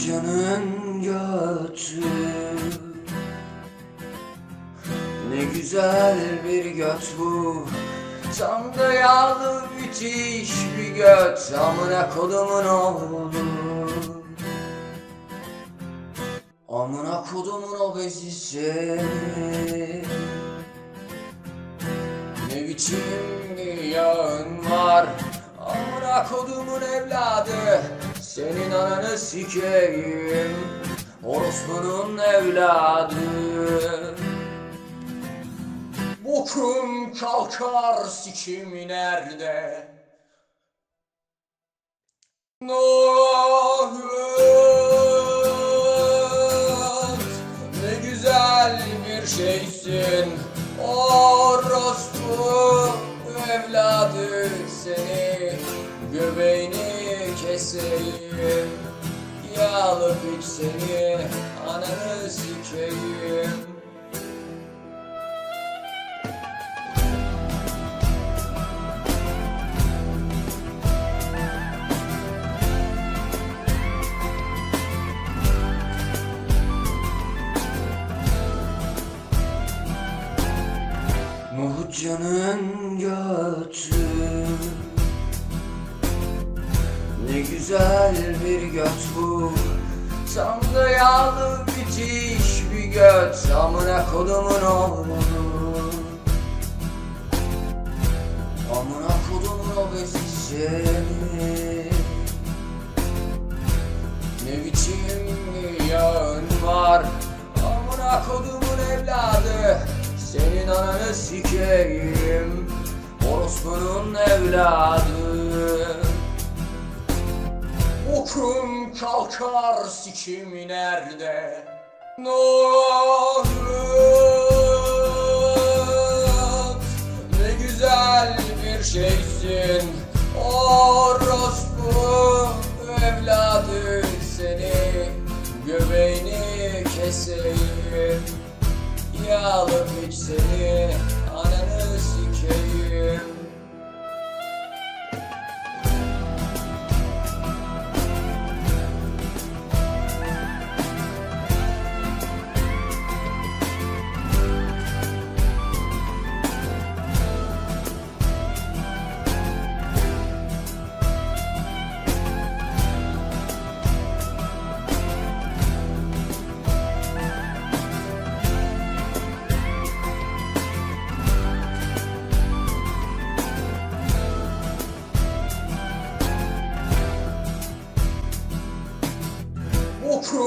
Nohutcanın götü Ne güzel bir göt bu. Tam da yağlı müthiş bir göt Amına kodumun oğlu. Amına kodumun obezisi. Ne biçim bir yağın var? Amına kodumun evladı Senin ananı sikeyim Orospunun evladı Bokum kalkar sikim nerede Nohut keseyim Yağlı seni Ananı sikeyim. Nohutcanın götü Ne güzel bir göt bu. Tam da yağlı bitiş bir göt Amına kodumun oğlu. Amına kodumun obezisi Ne biçim bir yağın var? Amına kodumun evladı Senin ananı sikeyim. Orospunun evladı kalkar sikim nerede Nohut Ne güzel bir şeysin. Orospu evladı seni Göbeğini keseyim. Yağlı piç seni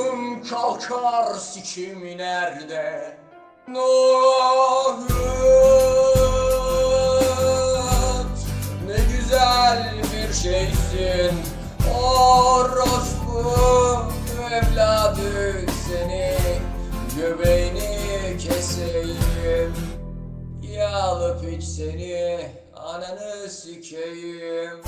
Okum kalkar sikim nerede Nohut Ne güzel bir şeysin. Orospu evladı seni Göbeğini keseyim. Yağlı piç seni Ananı sikeyim